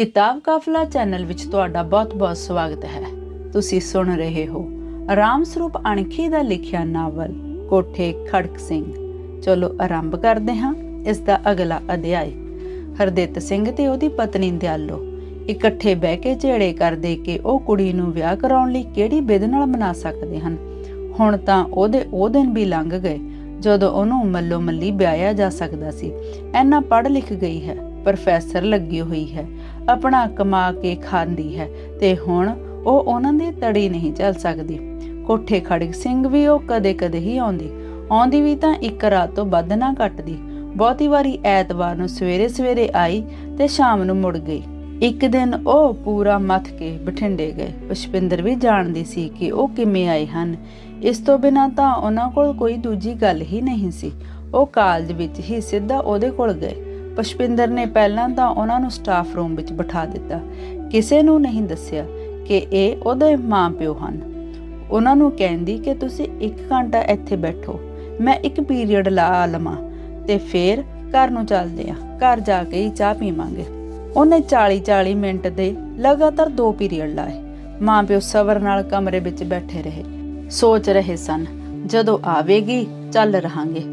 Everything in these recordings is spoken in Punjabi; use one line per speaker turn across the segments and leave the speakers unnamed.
ਕਿਤਾਬ ਕਾਫਲਾ ਚੈਨਲ ਵਿੱਚ ਤੁਹਾਡਾ ਬਹੁਤ-ਬਹੁਤ ਸਵਾਗਤ ਹੈ। ਤੁਸੀਂ ਸੁਣ ਰਹੇ ਹੋ ਰਾਮ ਸਰੂਪ ਅਣਖੀ ਦਾ ਲਿਖਿਆ ਨਾਵਲ ਕੋਠੇ ਖੜਕ ਸਿੰਘ। ਚਲੋ ਆਰੰਭ ਕਰਦੇ ਹਾਂ ਇਸ ਦਾ ਅਗਲਾ ਅਧਿਆਇ। ਹਰਦਿੱਤ ਸਿੰਘ ਤੇ ਉਹਦੀ ਪਤਨੀ ਦਿਆਲੋ ਇਕੱਠੇ ਬਹਿ ਕੇ ਝੇੜੇ ਕਰਦੇ ਕਿ ਉਹ ਕੁੜੀ ਨੂੰ ਵਿਆਹ ਕਰਾਉਣ ਲਈ ਕਿਹੜੀ ਵਿਧ ਨਾਲ ਮਨਾ ਸਕਦੇ ਹਨ। ਹੁਣ ਤਾਂ ਉਹਦੇ ਉਹ ਦਿਨ ਵੀ ਲੰਘ ਗਏ ਜਦੋਂ ਉਹਨੂੰ ਮੱਲੋ ਮੱਲੀ ਵਿਆਹਿਆ ਜਾ ਸਕਦਾ ਸੀ। ਐਨਾ ਪੜ੍ਹ ਲਿਖ ਗਈ ਹੈ, ਪ੍ਰੋਫੈਸਰ ਲੱਗੀ ਹੋਈ ਹੈ। ਆਪਣਾ ਕਮਾ ਕੇ ਖਾਂਦੀ ਹੈ ਤੇ ਹੁਣ ਉਹ ਉਹਨਾਂ ਦੀ ਤੜੀ ਨਹੀਂ ਚੱਲ ਸਕਦੀ। ਕੋਠੇ ਖੜਕ ਸਿੰਘ ਵੀ ਉਹ ਕਦੇ-ਕਦੇ ਹੀ ਆਉਂਦੀ। ਆਉਂਦੀ ਵੀ ਤਾਂ ਇੱਕ ਰਾਤ ਤੋਂ ਵੱਧ ਨਾ ਘਟਦੀ। ਬਹੁਤੀ ਵਾਰੀ ਐਤਵਾਰ ਨੂੰ ਸਵੇਰੇ-ਸਵੇਰੇ ਆਈ ਤੇ ਸ਼ਾਮ ਨੂੰ ਮੁੜ ਗਈ। ਇੱਕ ਦਿਨ ਉਹ ਪੂਰਾ ਮੱਥ ਕੇ ਬਠਿੰਡੇ ਗਏ। ਪੁਸ਼ਪਿੰਦਰ ਵੀ ਜਾਣਦੀ ਸੀ ਕਿ ਉਹ ਕਿਵੇਂ ਆਏ ਹਨ। ਇਸ ਤੋਂ ਬਿਨਾਂ ਤਾਂ ਉਹਨਾਂ ਕੋਲ ਕੋਈ ਦੂਜੀ ਗੱਲ ਹੀ ਨਹੀਂ ਸੀ। ਉਹ ਕਾਲਜ ਵਿੱਚ ਹੀ ਸਿੱਧਾ ਉਹਦੇ ਕੋਲ ਗਏ। ਪੁਸ਼ਪਿੰਦਰ ਨੇ ਪਹਿਲਾਂ ਤਾਂ ਉਹਨਾਂ ਨੂੰ ਸਟਾਫ ਰੂਮ ਵਿੱਚ ਬਿਠਾ ਦਿੱਤਾ। ਕਿਸੇ ਨੂੰ ਨਹੀਂ ਦੱਸਿਆ ਕਿ ਇਹ ਉਹਦੇ ਮਾਂ-ਪਿਓ ਹਨ। ਉਹਨਾਂ ਨੂੰ ਕਹਿੰਦੀ ਕਿ ਤੁਸੀਂ 1 ਘੰਟਾ ਇੱਥੇ ਬੈਠੋ, ਮੈਂ ਇੱਕ ਪੀਰੀਅਡ ਲਾ ਲਵਾਂ ਤੇ ਫੇਰ ਘਰ ਨੂੰ ਚੱਲਦੇ ਆ, ਘਰ ਜਾ ਕੇ ਹੀ ਚਾਹ ਪੀਵਾਂਗੇ। ਉਹਨੇ 40-40 ਮਿੰਟ ਦੇ ਲਗਾਤਾਰ ਦੋ ਪੀਰੀਅਡ ਲਾਏ। ਮਾਂ-ਪਿਓ ਸਬਰ ਨਾਲ ਕਮਰੇ ਵਿੱਚ ਬੈਠੇ ਰਹੇ, ਸੋਚ ਰਹੇ ਸਨ, ਜਦੋਂ ਆਵੇਗੀ, ਚੱਲ ਰਹਾਂਗੇ।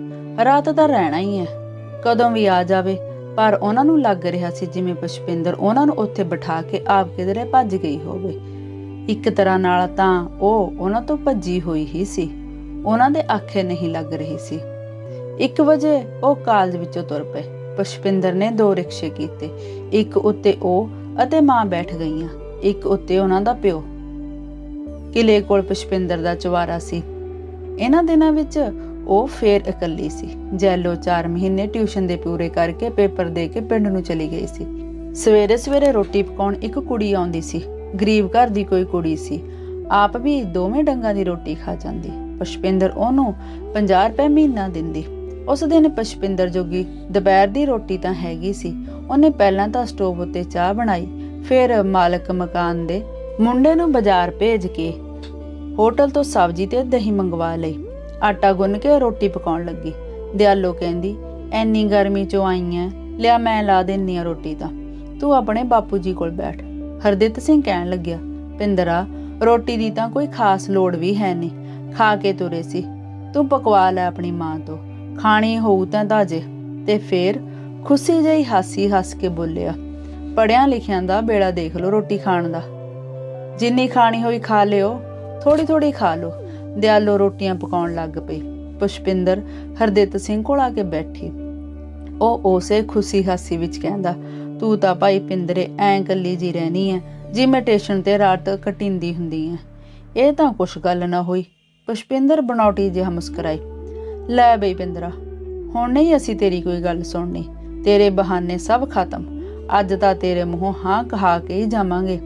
ਰਾਤ ਦਾ ਰਹਿਣਾ ਹੀ ਹੈ, ਕਦੋਂ ਵੀ ਆ ਜਾਵੇ ਪਰ ਉਹਨਾਂ ਨੂੰ ਲੱਗ ਰਿਹਾ ਸੀ ਜਿਵੇਂ ਪੁਸ਼ਪਿੰਦਰ ਉਹਨਾਂ ਨੂੰ ਉੱਥੇ ਬਿਠਾ ਕੇ ਆਪ ਕਿਧਰੇ ਭੱਜ ਗਈ ਹੋਵੇ। ਇੱਕ ਤਰ੍ਹਾਂ ਨਾਲ ਤਾਂ ਉਹ ਉਹਨਾਂ ਤੋਂ ਭੱਜੀ ਹੋਈ ਹੀ ਸੀ। ਉਹਨਾਂ ਦੇ ਆਖੇ ਨਹੀਂ ਲੱਗ ਰਹੀ ਸੀ। 1 ਵਜੇ ਉਹ ਕਾਲਜ ਵਿੱਚੋਂ ਤੁਰ ਪਏ। ਪੁਸ਼ਪਿੰਦਰ ਨੇ ਦੋ ਰਿਕਸ਼ੇ ਕੀਤੇ। ਇੱਕ ਉੱਤੇ ਉਹ ਅਤੇ ਮਾਂ ਬੈਠ ਗਈਆਂ। ਇੱਕ ਉੱਤੇ ਉਹਨਾਂ ਦਾ ਪਿਓ। ਕਿਲੇ ਕੋਲ ਪੁਸ਼ਪਿੰਦਰ ਦਾ ਚਵਾਰਾ ਸੀ। ਇਹਨਾਂ ਦਿਨਾਂ ਵਿੱਚ ਉਹ ਫੇਰ ਇਕੱਲੀ ਸੀ। ਜੈਲੋ 4 ਮਹੀਨੇ ਟਿਊਸ਼ਨ ਦੇ ਪੂਰੇ ਕਰਕੇ ਪੇਪਰ ਦੇ ਕੇ ਪਿੰਡ ਨੂੰ ਚਲੀ ਗਈ ਸੀ। ਸਵੇਰੇ ਸਵੇਰੇ ਰੋਟੀ ਪਕਾਉਣ ਇੱਕ ਕੁੜੀ ਆਉਂਦੀ ਸੀ। ਗਰੀਬ ਘਰ ਦੀ ਕੋਈ ਕੁੜੀ ਸੀ। ਆਪ ਵੀ ਦੋਵੇਂ ਡੰਗਾਂ ਦੀ ਰੋਟੀ ਖਾ ਜਾਂਦੀ। ਪੁਸ਼ਪਿੰਦਰ ਉਹਨੂੰ 50 ਰੁਪਏ ਮਹੀਨਾ ਦਿੰਦੀ। ਉਸ ਦਿਨ ਪੁਸ਼ਪਿੰਦਰ ਜੋਗੀ ਦੁਪਹਿਰ ਦੀ ਰੋਟੀ ਤਾਂ ਹੈਗੀ ਸੀ। ਉਹਨੇ ਪਹਿਲਾਂ ਤਾਂ ਸਟੋਵ ਉੱਤੇ ਚਾਹ ਬਣਾਈ, ਫਿਰ ਮਾਲਕ ਮਕਾਨ ਦੇ ਮੁੰਡੇ ਨੂੰ ਬਾਜ਼ਾਰ ਭੇਜ ਕੇ ਹੋਟਲ ਤੋਂ ਸਬਜ਼ੀ ਤੇ ਦਹੀਂ ਮੰਗਵਾ ਲਈ। ਆਟਾ ਗੁੰਨ ਕੇ ਰੋਟੀ ਪਕਾਉਣ ਲੱਗੀ। ਦਿਆਲੋ ਕਹਿੰਦੀ, ਐਨੀ ਗਰਮੀ ਚੋਂ ਆਈ ਐ ਲਿਆ ਮੈਂ ਲਾ ਦਿੰਨੀ ਆ ਰੋਟੀ ਤਾਂ। ਤੂੰ ਆਪਣੇ ਬਾਪੂ ਜੀ ਕੋਲ ਬੈਠ। ਹਰਦਿੱਤ ਸਿੰਘ ਕਹਿਣ ਲੱਗਿਆ, ਪਿੰਦਰਾ, ਰੋਟੀ ਦੀ ਤਾਂ ਕੋਈ ਖਾਸ ਲੋੜ ਵੀ ਹੈ ਨਹੀਂ ਖਾ ਕੇ ਤੁਰੇ ਸੀ। ਤੂੰ ਪਕਵਾ ਲੈ ਆਪਣੀ ਮਾਂ ਤੋਂ। ਖਾਣੀ ਹੋਊ ਤਾਂ ਦਾਜੇ। ਤੇ ਫੇਰ ਖੁਸ਼ੀ ਜਿਹੀ ਹਾਸੀ ਹੱਸ ਕੇ ਬੋਲਿਆ, ਪੜਿਆਂ ਲਿਖਿਆਂ ਦਾ ਬੇੜਾ ਦੇਖ ਲਓ ਰੋਟੀ ਖਾਣ ਦਾ। ਜਿੰਨੀ ਖਾਣੀ ਹੋਈ ਖਾ ਲਿਓ ਥੋੜੀ ਥੋੜੀ ਖਾ ਲਓ। ਦਿਆਲੋ ਰੋਟੀਆਂ ਪਕਾਉਣ ਲੱਗ ਪਈ। ਪੁਸ਼ਪਿੰਦਰ ਹਰਦਿੱਤ ਸਿੰਘ ਕੋਲ ਆ ਕੇ ਬੈਠੀ। ਉਹ ਉਸੇ ਖੁਸ਼ੀ ਹਾਸੀ ਵਿੱਚ ਕਹਿੰਦਾ, ਤੂੰ ਤਾਂ ਭਾਈ ਪਿੰਦਰੇ, ਐਂ ਕੱਲੀ ਜੀ ਰਹਿਣੀ ਐ। ਜਿਵੇਂ ਟੇਸ਼ਨ ਤੇ ਰਾਤ ਕਟਿੰਦੀ ਹੁੰਦੀ ਐ। ਇਹ ਤਾਂ ਕੁਛ ਗੱਲ ਨਾ ਹੋਈ। ਪੁਸ਼ਪਿੰਦਰ ਬਣਾਉਟੀ ਜਿਹਾ ਮੁਸਕਰਾਈ। ਲੈ ਬਈ ਪਿੰਦਰਾ, ਹੁਣ ਨਹੀਂ ਅਸੀਂ ਤੇਰੀ ਕੋਈ ਗੱਲ ਸੁਣਨੀ। ਤੇਰੇ ਬਹਾਨੇ ਸਭ ਖਤਮ। ਅੱਜ ਤਾਂ ਤੇਰੇ ਮੂੰਹੋਂ ਹਾਂ ਕਹਾ ਕੇ ਹੀ ਜਾਵਾਂਗੇ।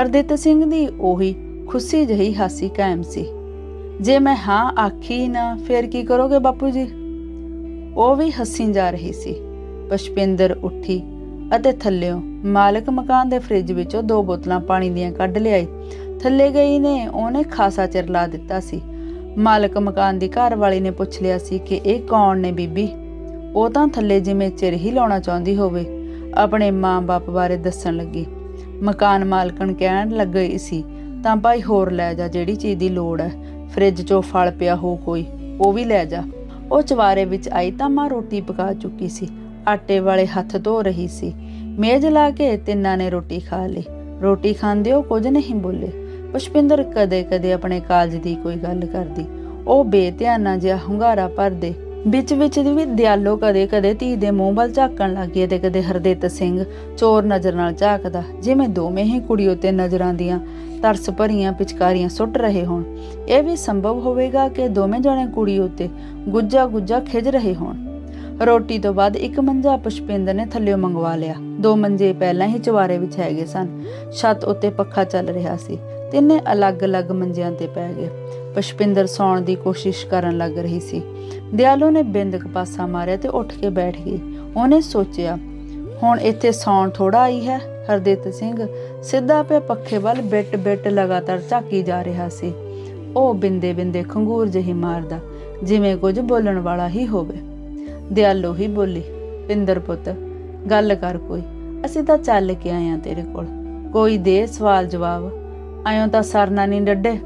ਹਰਦਿੱਤ ਸਿੰਘ ਦੀ ਉਹੀ ਖੁਸ਼ੀ ਜਹੀ ਹਾਸੀ ਕਾਇਮ ਸੀ। ਜੇ ਮੈਂ ਹਾਂ ਆਖੀ ਨਾ, ਫਿਰ ਕੀ ਕਰੋਗੇ ਬਾਪੂ ਜੀ? ਉਹ ਵੀ ਹੱਸੀ ਜਾ ਰਹੀ ਸੀ। ਪਸ਼ਪਿੰਦਰ ਉੱਠੀ ਅਤੇ ਥੱਲਿਓਂ ਮਾਲਕ ਮਕਾਨ ਦੇ ਫ੍ਰਿਜ ਵਿੱਚੋਂ ਦੋ ਬੋਤਲਾਂ ਪਾਣੀ ਦੀਆਂ ਕੱਢ ਲਿਆਈ। ਥੱਲੇ ਗਈ ਨੇ, ਉਹਨੇ ਖਾਸਾ ਚਿਰ ਲਾ ਦਿੱਤਾ ਸੀ। ਮਾਲਕ ਮਕਾਨ ਦੀ ਘਰ ਵਾਲੀ ਨੇ ਪੁੱਛ ਲਿਆ ਸੀ ਕਿ ਇਹ ਕੌਣ ਨੇ ਬੀਬੀ? ਉਹ ਤਾਂ ਥੱਲੇ ਜਿਵੇਂ ਚਿਰ ਹੀ ਲਾਉਣਾ ਚਾਹੁੰਦੀ ਹੋਵੇ, ਆਪਣੇ ਮਾਂ-ਬਾਪ ਬਾਰੇ ਦੱਸਣ ਲੱਗੀ। ਮਕਾਨ ਮਾਲਕਣ ਕਹਿਣ ਲੱਗੀ ਸੀ, ਤਾਂ ਭਾਈ ਹੋਰ ਲੈ ਜਾ, ਜਿਹੜੀ ਚੀਜ਼ ਦੀ ਲੋੜ ਹੈ। ਫ੍ਰਿਜ 'ਚੋਂ ਫਲ ਪਿਆ ਹੋ ਕੋਈ, ਉਹ ਵੀ ਲੈ ਜਾ। ਉਹ ਚਵਾਰੇ ਵਿੱਚ ਆਈ ਤਾਂ ਮਾਂ ਰੋਟੀ ਪਕਾ ਚੁੱਕੀ ਸੀ। ਆਟੇ ਵਾਲੇ ਹੱਥ ਧੋ ਰਹੀ ਸੀ। ਮੇਜ਼ ਲਾ ਕੇ ਤਿੰਨਾਂ ਨੇ ਰੋਟੀ ਖਾ ਲਈ। ਰੋਟੀ ਖਾਂਦੇ ਉਹ ਕੁਝ ਨਹੀਂ ਬੋਲੇ। ਪੁਸ਼ਪਿੰਦਰ ਕਦੇ-ਕਦੇ ਆਪਣੇ ਕਾਲਜ ਦੀ ਕੋਈ ਗੱਲ ਕਰਦੀ। ਉਹ ਬੇਧਿਆਨਾ ਜਿਹਾ ਹੁੰਗਾਰਾ ਭਰਦੇ ਵਿੱਚ ਵਿੱਚ ਵੀ ਦਿਆਲੋ ਕਦੇ-ਕਦੇ ਧੀ ਦੇ ਮੂੰਹ ਵੱਲ ਝਾਕਣ ਲੱਗੀ ਤੇ ਕਦੇ ਹਰਦਿੱਤ ਸਿੰਘ ਚੋਰ ਨਜ਼ਰ ਨਾਲ ਝਾਕਦਾ, ਜਿਵੇਂ ਦੋਵੇਂ ਹੀ ਕੁੜੀ ਉੱਤੇ ਨਜ਼ਰਾਂ ਦੀਆਂ ਤਰਸ ਭਰੀਆਂ ਪਿਚਕਾਰੀਆਂ ਸੁੱਟ ਰਹੇ ਹੋਣ। ਇਹ ਵੀ ਸੰਭਵ ਹੋਵੇਗਾ ਕਿ ਦੋਵੇਂ ਜਣੇ ਕੁੜੀ ਉੱਤੇ ਗੁੱਜਾ ਗੁੱਜਾ ਖਿਜ ਰਹੇ ਹੋਣ। ਰੋਟੀ ਤੋਂ ਬਾਅਦ ਇੱਕ ਮੰਜਾ ਪੁਸ਼ਪਿੰਦਰ ਨੇ ਥੱਲਿਓਂ ਮੰਗਵਾ ਲਿਆ। ਦੋ ਮੰਜੇ ਪਹਿਲਾਂ ਹੀ ਚਵਾਰੇ ਵਿੱਚ ਹੈਗੇ ਸਨ। ਛੱਤ ਉੱਤੇ ਪੱਖਾ ਚੱਲ ਰਿਹਾ ਸੀ। ਤਿੰਨੇ ਅਲੱਗ-ਅਲੱਗ ਮੰਜਿਆਂ ਤੇ ਪੈ ਗਏ। ਪੁਸ਼ਪਿੰਦਰ ਸੌਣ ਦੀ ਕੋਸ਼ਿਸ਼ ਕਰਨ ਲੱਗ ਰਹੀ ਸੀ। ਦਿਆਲੋ ਨੇ ਬਿੰਦ ਕਪਾਸਾ ਮਾਰਿਆ ਤੇ ਉੱਠ ਕੇ ਬੈਠ ਗਈ। ਉਹਨੇ ਸੋਚਿਆ, ਹੁਣ ਇੱਥੇ ਸੌਣ ਥੋੜਾ ਆਈ ਹੈ। ਹਰਦਿੱਤ ਸਿੰਘ ਸਿੱਧਾ ਪਿਆ ਪੱਖੇ ਵੱਲ ਬਿੱਟ ਬਿੱਟ ਲਗਾਤਾਰ ਝਾਕੀ ਜਾ ਰਿਹਾ ਸੀ। ਉਹ ਬਿੰਦੇ ਬਿੰਦੇ ਖੰਗੂਰ ਜਿਹੀ ਮਾਰਦਾ, ਜਿਵੇਂ ਕੁਝ ਬੋਲਣ ਵਾਲਾ ਹੀ ਹੋਵੇ। ਦਿਆਲੋ ਹੀ ਬੋਲੀ, ਪਿੰਦਰ ਪੁੱਤ, ਗੱਲ ਕਰ ਕੋਈ, ਅਸੀਂ ਤਾਂ ਚੱਲ ਕੇ ਆਏ ਆ ਤੇਰੇ ਕੋਲ। ਕੋਈ ਦੇ ਸਵਾਲ ਜਵਾਬ, ਆਇਓ ਤਾਂ ਸਰਨਾ ਨਹੀਂ ਡੱਡੇ।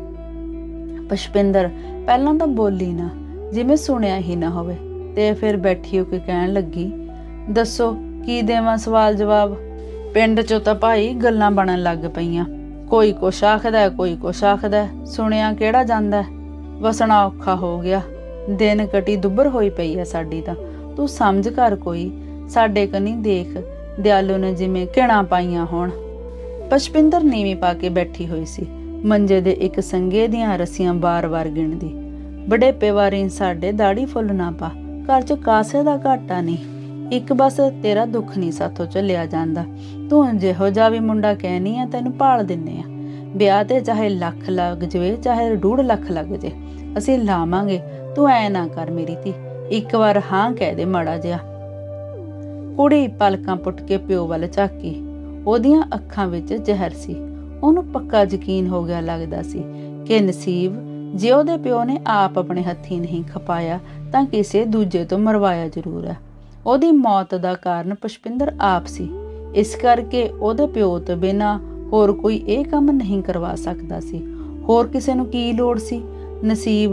ਪੁਸ਼ਪਿੰਦਰ, ਪਹਿਲਾਂ ਤਾਂ ਬੋਲੀ ਨਾ। ਜਿਵੇਂ ਸੁਣਿਆ ਹੀ ਨਾ ਹੋਵੇ। ਤੇ ਫਿਰ ਬੈਠੀ ਹੋ ਕੇ ਕਹਿਣ ਲੱਗੀ, ਦੱਸੋ, ਕੀ ਦੇਵਾਂ ਸਵਾਲ ਜਵਾਬ? ਪਿੰਡ 'ਚੋਂ ਤਾਂ ਭਾਈ ਗੱਲਾਂ ਬਣਨ ਲੱਗ ਪਈਆਂ। ਕੋਈ ਕੁਛ ਆਖਦਾ ਕੋਈ ਕੁਛ ਆਖਦਾ ਸੁਣਿਆ ਕਿਹੜਾ ਜਾਂਦਾ ਵਸਣਾ ਔਖਾ ਹੋ ਗਿਆ। ਦਿਨ ਕਟੀ ਦੁੱਬਰ ਹੋਈ ਪਈ ਹੈ ਸਾਡੀ ਤਾਂ। ਤੂੰ ਸਮਝ ਕਰ ਕੋਈ। ਸਾਡੇ ਕਨੀ ਦੇਖ, ਦਿਆਲੂ ਨੇ ਜਿਵੇਂ ਕਿਣਾ ਪਾਈਆਂ ਹੋਣ। ਪਸ਼ਪਿੰਦਰ ਨੀਵੀਂ ਪਾ ਕੇ ਬੈਠੀ ਹੋਈ ਸੀ। ਮੰਜੇ ਦੇ ਇੱਕ ਸੰਗੇ ਦੀਆਂ ਰੱਸੀਆਂ ਬਾਰ-ਬਾਰ ਗਿਣਦੀ। ਬੜੇ ਵਾਰੀ ਸਾਡੇ ਦਾੜੀ ਫੁੱਲ ਨਾ ਪਾ। ਘਰ 'ਚ ਕਾਸੇ ਦਾ ਘਾਟਾ ਨਹੀਂ। ਇੱਕ ਬਸ ਤੇਰਾ ਦੁੱਖ ਨਹੀਂ ਸਾਥੋਂ ਚੱਲਿਆ ਜਾਂਦਾ। ਤੂੰ ਜਿਹੋ ਜਿਹਾ ਵੀ ਮੁੰਡਾ ਕਹਿਨੀ ਆ, ਤੈਨੂੰ ਭਾਲ ਦਿੰਨੇ ਆ। ਵਿਆਹ ਤੇ ਚਾਹੇ ਲੱਖ ਲੱਗ ਜਵੇ, ਚਾਹੇ ਡੂਢ ਲੱਖ ਲੱਗ ਜੇ, ਅਸੀਂ ਲਾਵਾਂਗੇ। ਤੂੰ ਐ ਨਾ ਕਰ ਮੇਰੀ ਧੀ। ਇੱਕ ਵਾਰ ਹਾਂ ਕਹਿ ਦੇ ਮਾੜਾ ਜਿਹਾ। ਕੁੜੀ ਪਲਕਾਂ ਪੁੱਟ ਕੇ ਪਿਓ ਵੱਲ ਝਾਕੀ। ਉਹਦੀਆਂ ਅੱਖਾਂ ਵਿੱਚ ਜ਼ਹਿਰ ਸੀ। ਉਹਨੂੰ ਪੱਕਾ ਯਕੀਨ ਹੋ ਗਿਆ ਲੱਗਦਾ ਸੀ ਕਿ ਨਸੀਬ ਜੇ ਉਹਦੇ ਪਿਓ ਨੇ ਆਪ ਆਪਣੇ ਹੱਥੀਂ ਨਹੀਂ ਖਪਾਇਆ, ਤਾਂ ਕਿਸੇ ਦੂਜੇ ਤੋਂ ਮਰਵਾਇਆ ਜ਼ਰੂਰ ਹੈ। ਉਹਦੀ ਮੌਤ ਦਾ ਕਾਰਨ ਪੁਸ਼ਪਿੰਦਰ ਆਪ ਸੀ। ਇਸ ਕਰਕੇ ਉਹਦੇ ਪਿਓ ਤੋਂ ਬਿਨਾ ਹੋਰ ਕੋਈ ਇਹ ਕੰਮ ਨਹੀਂ ਕਰਵਾ ਸਕਦਾ ਸੀ। ਹੋਰ ਕਿਸੇ ਨੂੰ ਕੀ ਲੋੜ ਸੀ? ਨਸੀਬ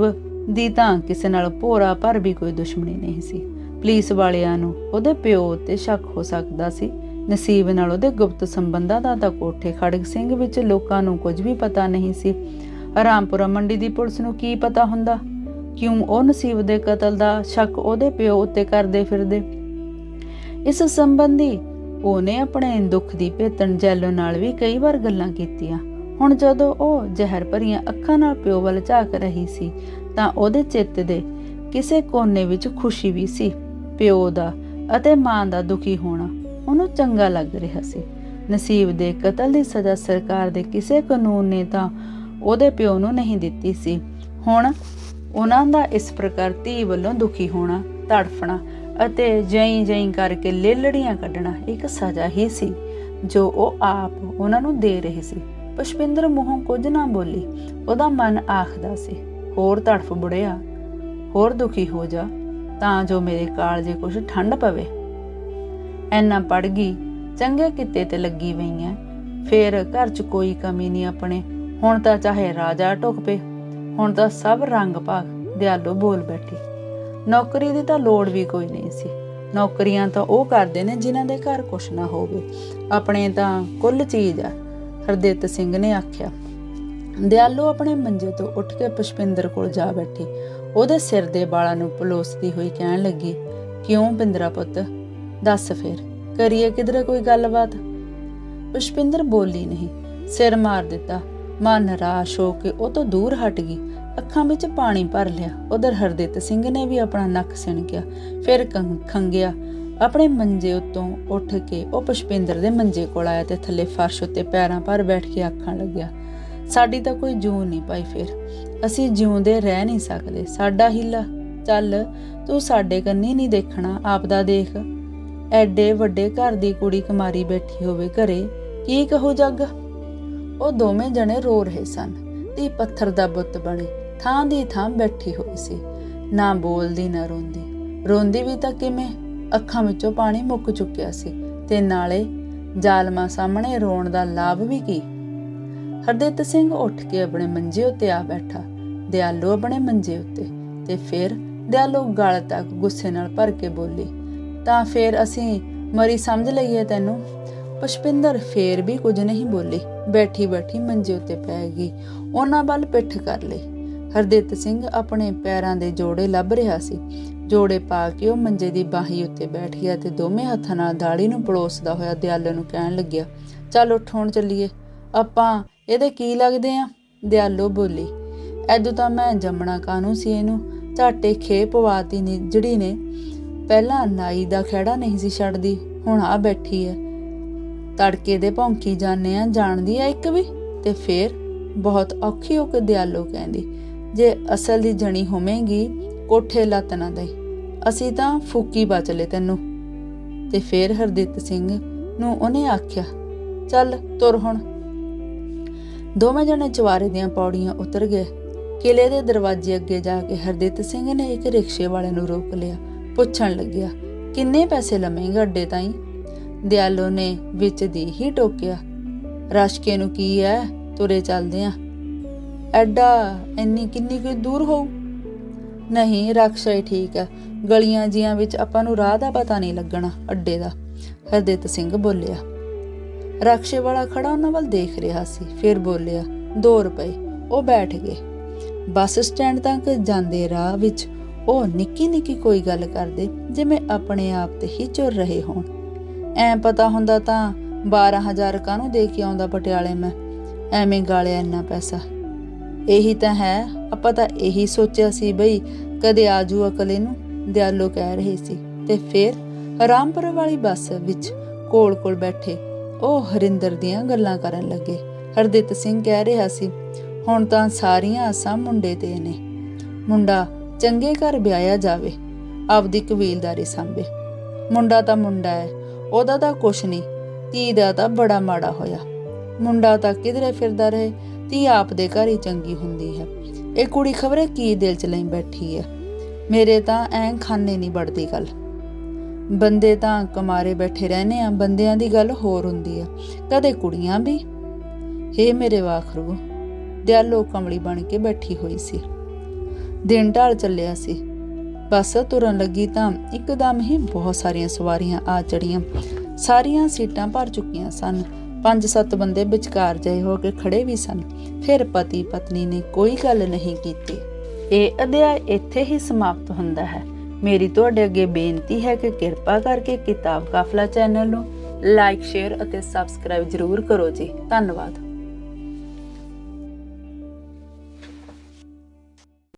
ਦੀ ਤਾਂ ਕਿਸੇ ਨਾਲ ਭੋਰਾ ਪਰ ਵੀ ਕੋਈ ਦੁਸ਼ਮਣੀ ਨਹੀਂ ਸੀ। ਪੁਲਿਸ ਵਾਲਿਆਂ ਨੂੰ ਉਹਦੇ ਪਿਓ ਤੇ ਸ਼ੱਕ ਹੋ ਸਕਦਾ ਸੀ। ਨਸੀਬ ਨਾਲ ਉਹਦੇ ਗੁਪਤ ਸੰਬੰਧਾਂ ਦਾ ਤਾਂ ਕੋਠੇ ਖੜਗ ਸਿੰਘ ਵਿੱਚ ਲੋਕਾਂ ਨੂੰ ਕੁਝ ਵੀ ਪਤਾ ਨਹੀਂ ਸੀ। ਰਾਮਪੁਰਾ ਮੰਡੀ ਦੀ ਪੁਲਿਸ ਨੂੰ ਕੀ ਪਤਾ ਹੁੰਦਾ? ਕਿਉਂ ਉਹ ਨਸੀਬ ਦੇ ਕਤਲ ਦਾ ਸ਼ੱਕ ਉਹਦੇ ਪਿਓ ਉੱਤੇ ਕਰਦੇ ਫਿਰਦੇ? ਇਸ ਸੰਬੰਧੀ ਉਹਨੇ ਆਪਣੇ ਦੁੱਖ ਦੀ ਭੇਤਣ ਜੈਲੋ ਨਾਲ ਵੀ ਕਈ ਵਾਰ ਗੱਲਾਂ ਕੀਤੀਆਂ। ਹੁਣ ਜਦੋਂ ਉਹ ਜ਼ਹਿਰ ਭਰੀਆਂ ਅੱਖਾਂ ਨਾਲ ਪਿਓ ਵੱਲ ਝਾਕ ਰਹੀ ਸੀ, ਤਾਂ ਉਹਦੇ ਚਿੱਤ ਦੇ ਕਿਸੇ ਕੋਨੇ ਵਿੱਚ ਖੁਸ਼ੀ ਵੀ ਸੀ, ਪਿਓ ਦਾ ਅਤੇ ਮਾਂ ਦਾ ਦੁਖੀ ਹੋਣਾ। ਉਹਨੂੰ ਚੰਗਾ ਲੱਗ ਰਿਹਾ ਸੀ। ਨਸੀਬ ਦੇ ਕਤਲ ਦੀ ਸਜ਼ਾ ਸਰਕਾਰ ਦੇ ਕਿਸੇ ਕਾਨੂੰਨ ਨੇ ਤਾਂ ਉਹਦੇ ਪਿਓ ਨੂੰ ਨਹੀਂ ਦਿੱਤੀ ਸੀ। ਹੁਣ ਉਹਨਾਂ ਦਾ ਇਸ ਪ੍ਰਕਾਰ ਧੀ ਵੱਲੋਂ ਦੁਖੀ ਹੋਣਾ, ਤੜਫਣਾ ਅਤੇ ਜਈ ਜਈ ਕਰਕੇ ਲੇਲੜੀਆਂ ਕੱਢਣਾ ਇੱਕ ਸਜ਼ਾ ਹੀ ਸੀ, ਜੋ ਉਹ ਆਪ ਉਹਨਾਂ ਨੂੰ ਦੇ ਰਹੀ ਸੀ। ਪੁਸ਼ਪਿੰਦਰ ਮੂੰਹੋਂ ਕੁਝ ਨਾ ਬੋਲੀ, ਉਹਦਾ ਮਨ ਆਖਦਾ ਸੀ, ਹੋਰ ਤੜਫ ਬੁੜਿਆ, ਹੋਰ ਦੁਖੀ ਹੋ ਜਾ, ਤਾਂ ਜੋ ਮੇਰੇ ਕਾਲਜੇ ਕੁਝ ਠੰਡ ਪਵੇ। ਐਨਾ ਪੜ ਗਈ, ਚੰਗੇ ਕਿੱਤੇ ਤੇ ਲੱਗੀ ਪਈ ਐ। ਫੇਰ ਘਰ 'ਚ ਕੋਈ ਕਮੀ ਨਹੀਂ ਆਪਣੇ ਹੁਣ ਤਾਂ ਚਾਹੇ ਰਾਜਾ ਢੁਕ ਪਏ, ਹੁਣ ਤਾਂ ਸਭ ਰੰਗ ਭਾਗ, ਦਿਆਲੋ ਬੋਲ ਬੈਠੀ। ਨੌਕਰੀ ਦੀ ਤਾਂ ਲੋੜ ਵੀ ਕੋਈ ਨਹੀਂ ਸੀ। ਨੌਕਰੀਆਂ ਤਾਂ ਉਹ ਕਰਦੇ ਨੇ ਜਿਨ੍ਹਾਂ ਦੇ ਘਰ ਕੁਛ ਨਾ ਹੋਵੇ। ਆਪਣੇ ਤਾਂ ਕੁੱਲ ਚੀਜ਼ ਆ, ਹਰਦੇਤ ਸਿੰਘ ਨੇ ਆਖਿਆ। ਦਿਆਲੋ ਆਪਣੇ ਮੰਜੇ ਤੋਂ ਉੱਠ ਕੇ ਪੁਸ਼ਪਿੰਦਰ ਕੋਲ ਜਾ ਬੈਠੀ। ਉਹਦੇ ਸਿਰ ਦੇ ਵਾਲਾਂ ਨੂੰ ਪਲੋਸਦੀ ਹੋਈ ਕਹਿਣ ਲੱਗੀ, ਕਿਉਂ ਬਿੰਦਰਾ ਪੁੱਤ? ਦੱਸ ਫੇਰ, ਕਰੀਏ ਕਿਧਰੇ ਕੋਈ ਗੱਲਬਾਤ? ਪੁਸ਼ਪਿੰਦਰ ਬੋਲੀ ਨਹੀਂ, ਸਿਰ ਮਾਰ ਦਿੱਤਾ। ਮਨ ਨਿਰਾਸ਼ ਹੋ ਕੇ ਉਹ ਤੋਂ ਦੂਰ ਹਟ ਗਈ। ਅੱਖਾਂ ਵਿੱਚ ਪਾਣੀ ਭਰ ਲਿਆ। ਉਧਰ ਹਰਦਿਤ ਸਿੰਘ ਨੇ ਵੀ ਆਪਣਾ ਨੱਕ ਸਿਣਕਿਆ। ਫਿਰ ਕੰ- ਖੰਗਿਆ। ਆਪਣੇ ਮੰਜੇ ਉੱਤੋਂ ਉੱਠ ਕੇ ਉਹ ਪੁਸ਼ਪਿੰਦਰ ਦੇ ਮੰਜੇ ਕੋਲ ਆਇਆ ਤੇ ਥੱਲੇ ਫਰਸ਼ ਉੱਤੇ ਪੈਰਾਂ ਪਰ ਬੈਠ ਕੇ ਆਖਣ ਲੱਗਿਆ, ਸਾਡੀ ਤਾਂ ਕੋਈ ਜੂਨ ਨਹੀਂ ਪਾਈ ਫਿਰ। ਅਸੀਂ ਜਿਉਂਦੇ ਰਹਿ ਨਹੀਂ ਸਕਦੇ। ਸਾਡਾ ਹਿੱਲਾ। ਚੱਲ, ਤੂੰ ਸਾਡੇ ਕੰਨੀ ਨਹੀਂ ਦੇਖਣਾ। ਆਪਦਾ ਦੇਖ। ਐਡੇ ਵੱਡੇ ਘਰ ਦੀ ਕੁੜੀ ਕੁਮਾਰੀ ਬੈਠੀ ਹੋਵੇ ਘਰੇ, ਕੀ ਕਹੋ ਜੱਗ? ਉਹ ਦੋਵੇਂ ਜਣੇ ਰੋ ਰਹੇ ਸਨ। ਤੇ ਪੱਥਰ ਦਾ ਬੁੱਤ ਬਣੀ, ਥਾਂ ਦੀ ਥਾਂ ਬੈਠੀ ਹੋਈ ਸੀ। ਨਾ ਬੋਲਦੀ, ਨਾ ਰੋਂਦੀ। ਰੋਂਦੀ ਵੀ ਤਾਂ ਕਿਵੇਂ? ਅੱਖਾਂ ਵਿੱਚੋਂ ਪਾਣੀ ਮੁੱਕ ਚੁੱਕਿਆ ਸੀ ਤੇ ਨਾਲੇ ਜ਼ਾਲਮਾਂ ਸਾਹਮਣੇ ਰੋਣ ਦਾ ਲਾਭ ਵੀ ਕੀ? ਹਰਦੇਤ ਸਿੰਘ ਉੱਠ ਕੇ ਆਪਣੇ ਮੰਜੇ ਉੱਤੇ ਆ ਬੈਠਾ। ਦਿਆਲੋ ਆਪਣੇ ਮੰਜੇ ਉੱਤੇ ਤੇ ਫਿਰ ਦਿਆਲੋ ਗਲ ਤੱਕ ਗੁੱਸੇ ਨਾਲ ਭਰ ਕੇ ਬੋਲੀ, ਤਾਂ ਫਿਰ ਅਸੀਂ ਮਰੀ ਸਮਝ ਲਈਏ ਤੈਨੂੰ? ਪੁਸ਼ਪਿੰਦਰ ਫੇਰ ਵੀ ਕੁਝ ਨਹੀਂ ਬੋਲੀ। ਬੈਠੀ ਬੈਠੀ ਮੰਜੇ ਉੱਤੇ ਪੈ ਗਈ। ਉਹਨਾਂ ਵੱਲ ਪਿੱਠ ਕਰ ਲਈ। ਹਰਦਿੱਤ ਸਿੰਘ ਆਪਣੇ ਪੈਰਾਂ ਦੇ ਜੋੜੇ ਲੱਭ ਰਿਹਾ ਸੀ। ਜੋੜੇ ਪਾ ਕੇ ਉਹ ਮੰਜੇ ਦੀ ਬਾਹੀ ਉੱਤੇ ਬੈਠ ਗਿਆ ਤੇ ਦੋਵੇਂ ਹੱਥਾਂ ਨਾਲ ਦਾੜੀ ਨੂੰ ਪਲੋਸਦਾ ਹੋਇਆ ਦਿਆਲੋ ਨੂੰ ਕਹਿਣ ਲੱਗਿਆ, ਚੱਲ ਉੱਠ ਚੱਲੀਏ। ਆਪਾਂ, ਇਹਦੇ ਕੀ ਲੱਗਦੇ ਆ? ਦਿਆਲੋ ਬੋਲੀ, ਐਦੋਂ ਤਾਂ ਮੈਂ ਜੰਮਣਾ ਕਾਨੂੰ ਸੀ ਇਹਨੂੰ? ਝਾਟੇ ਖੇ ਪਵਾਤੀ ਨੀ, ਜਿਹੜੀ ਨੇ ਪਹਿਲਾਂ ਨਾਈ ਦਾ ਖਹਿੜਾ ਨਹੀਂ ਸੀ ਛੱਡਦੀ, ਹੁਣ ਆ ਬੈਠੀ ਹੈ ਤੜਕੇ ਦੇ ਭੌਂਕੀ ਜਾਂਦੇ ਆ ਜਾਣਦੀ ਆ ਇੱਕ ਵੀ, ਤੇ ਫੇਰ ਬਹੁਤ ਔਖੀ ਹੋ ਕੇ ਦਿਆਲੋ ਕਹਿੰਦੀ, ਜੇ ਅਸਲ ਦੀ ਜਣੀ ਹੋਵੇਂਗੀ, ਕੋਠੇ ਲੱਤ ਨਾ ਦੇ ਅਸੀਂ ਤਾਂ ਫੂਕੀ ਬਚ ਬਚਲੇ ਤੈਨੂੰ। ਤੇ ਫੇਰ ਹਰਦਿੱਤ ਸਿੰਘ ਨੂੰ ਉਹਨੇ ਆਖਿਆ, ਚੱਲ ਤੁਰ ਹੁਣ। ਦੋਵੇਂ ਜਣੇ ਚਵਾਰੇ ਦੀਆਂ ਪੌੜੀਆਂ ਉਤਰ ਗਏ। ਕਿਲੇ ਦੇ ਦਰਵਾਜ਼ੇ ਅੱਗੇ ਜਾ ਕੇ ਹਰਦਿੱਤ ਸਿੰਘ ਨੇ ਇੱਕ ਰਿਕਸ਼ੇ ਵਾਲੇ ਨੂੰ ਰੋਕ ਲਿਆ। ਪੁੱਛਣ ਲੱਗਿਆ, ਕਿੰਨੇ ਪੈਸੇ ਲਵੇਂਗਾ ਅੱਡੇ ਤਾਈਂ? ਦਿਆਲੋ ਨੇ ਵਿੱਚ ਦੀ ਹੀ ਟੋਕਿਆ। ਰਸ਼ਕੇ ਨੂੰ ਕੀ ਐ? ਤੁਰੇ ਚੱਲਦੇ ਆ ਐਡਾ, ਇੰਨੀ ਕਿੰਨੀ ਕੁ ਦੂਰ ਹੋਊ? ਨਹੀਂ ਰਕਸ਼ਾ ਹੀ ਠੀਕ ਹੈ ਗਲੀਆਂ ਜੀਆਂ ਵਿੱਚ ਆਪਾਂ ਨੂੰ ਰਾਹ ਦਾ ਪਤਾ ਨਹੀਂ ਲੱਗਣਾ, ਅੱਡੇ ਦਾ। ਹਰਦਿੱਤ ਸਿੰਘ ਬੋਲਿਆ। ਰਕਸ਼ੇ ਵਾਲਾ ਖੜਾ ਉਹਨਾਂ ਵੱਲ ਦੇਖ ਰਿਹਾ ਸੀ। ਫਿਰ ਬੋਲਿਆ 2 ਰੁਪਏ, ਉਹ ਬੈਠ ਗਏ। ਬੱਸ ਸਟੈਂਡ ਤੱਕ ਜਾਂਦੇ ਰਾਹ ਵਿੱਚ ਉਹ ਨਿੱਕੀ ਨਿੱਕੀ ਕੋਈ ਗੱਲ ਕਰਦੇ, ਜਿਵੇਂ ਆਪਣੇ ਆਪ ਤੇ ਹੀ ਚੁਰ ਰਹੇ ਹੋਣ। ਐ ਪਤਾ ਹੁੰਦਾ ਤਾਂ 12000 ਕਾਹਨੂੰ ਦੇ ਕੇ ਆਉਂਦਾ ਪਟਿਆਲੇ ਮੈਂ। ਐਵੇਂ ਗਾਲਿਆ ਇੰਨਾ ਪੈਸਾ। ਇਹੀ ਤਾਂ ਹੈ, ਆਪਾਂ ਤਾਂ ਇਹੀ ਸੋਚਿਆ ਸੀ ਬਈ ਕਦੇ ਆਜੂ ਅਕਲੇ ਨੂੰ ਦਿਆਲੋ ਕਹਿ ਰਹੇ ਸੀ। ਤੇ ਫਿਰ ਰਾਮਪੁਰ ਵਾਲੀ ਬੱਸ ਵਿੱਚ ਕੋਲ ਕੋਲ ਬੈਠੇ ਉਹ ਹਰਿੰਦਰ ਦੀਆਂ ਗੱਲਾਂ ਕਰਨ ਲੱਗੇ। ਹਰਦਿੱਤ ਸਿੰਘ ਕਹਿ ਰਿਹਾ ਸੀ, ਹੁਣ ਤਾਂ ਸਾਰੀਆਂ ਆਸਾਂ ਮੁੰਡੇ ਤੇ ਨੇ। ਮੁੰਡਾ ਚੰਗੇ ਘਰ ਵਿਆਹਿਆ ਜਾਵੇ, ਆਪਦੀ ਕਬੀਲਦਾਰੀ ਸੰਭੇ। ਮੁੰਡਾ ਤਾਂ ਮੁੰਡਾ ਹੈ ਉਹਦਾ ਤਾਂ ਕੁਛ ਨਹੀਂ। ਧੀ ਦਾ ਤਾਂ ਬੜਾ ਮਾੜਾ ਹੋਇਆ। ਮੁੰਡਾ ਤਾਂ ਕਿਧਰੇ ਫਿਰਦਾ ਰਹੇ, ਧੀ ਆਪ ਦੇ ਘਰ ਹੀ ਚੰਗੀ ਹੁੰਦੀ ਹੈ। ਇਹ ਕੁੜੀ ਖਬਰੇ ਕੀ ਦਿਲ ਚ ਲਈ ਬੈਠੀ ਹੈ? ਮੇਰੇ ਤਾਂ ਐਂ ਖਾਨੇ ਨਹੀਂ ਵੜਦੀ ਗੱਲ। ਬੰਦੇ ਤਾਂ ਕਮਾਰੇ ਬੈਠੇ ਰਹਨੇ ਆ, ਬੰਦਿਆਂ ਦੀ ਗੱਲ ਹੋਰ ਹੁੰਦੀ ਆ। ਕਦੇ ਕੁੜੀਆਂ ਵੀ? ਹੇ ਮੇਰੇ ਵਾਖਰੂ, ਦਿਆਲੋ ਕਮਲੀ ਬਣ ਕੇ ਬੈਠੀ ਹੋਈ ਸੀ। ਦਿਨ ਢਾਲ ਚੱਲਿਆ ਸੀ। ਬੱਸ ਤੁਰਨ ਲੱਗੀ ਤਾਂ ਇੱਕਦਮ ਹੀ ਬਹੁਤ ਸਾਰੀਆਂ ਸਵਾਰੀਆਂ ਆ ਚੜੀਆਂ ਸਾਰੀਆਂ ਸੀਟਾਂ ਭਰ ਚੁੱਕੀਆਂ ਸਨ। ਪੰਜ ਸੱਤ ਬੰਦੇ ਵਿਚਕਾਰ ਜਏ ਹੋ ਕੇ ਖੜੇ ਵੀ ਸਨ। ਫਿਰ ਪਤੀ ਪਤਨੀ ਨੇ ਕੋਈ ਗੱਲ ਨਹੀਂ ਕੀਤੀ। ਇਹ ਅਧਿਆਇ ਇੱਥੇ ਹੀ ਸਮਾਪਤ ਹੁੰਦਾ ਹੈ। ਮੇਰੀ ਤੁਹਾਡੇ ਅੱਗੇ ਬੇਨਤੀ ਹੈ ਕਿ ਕਿਰਪਾ ਕਰਕੇ ਕਿਤਾਬ ਕਾਫਲਾ ਚੈਨਲ ਨੂੰ ਲਾਈਕ, ਸ਼ੇਅਰ ਅਤੇ ਸਬਸਕ੍ਰਾਈਬ ਜ਼ਰੂਰ ਕਰੋ ਜੀ। ਧੰਨਵਾਦ।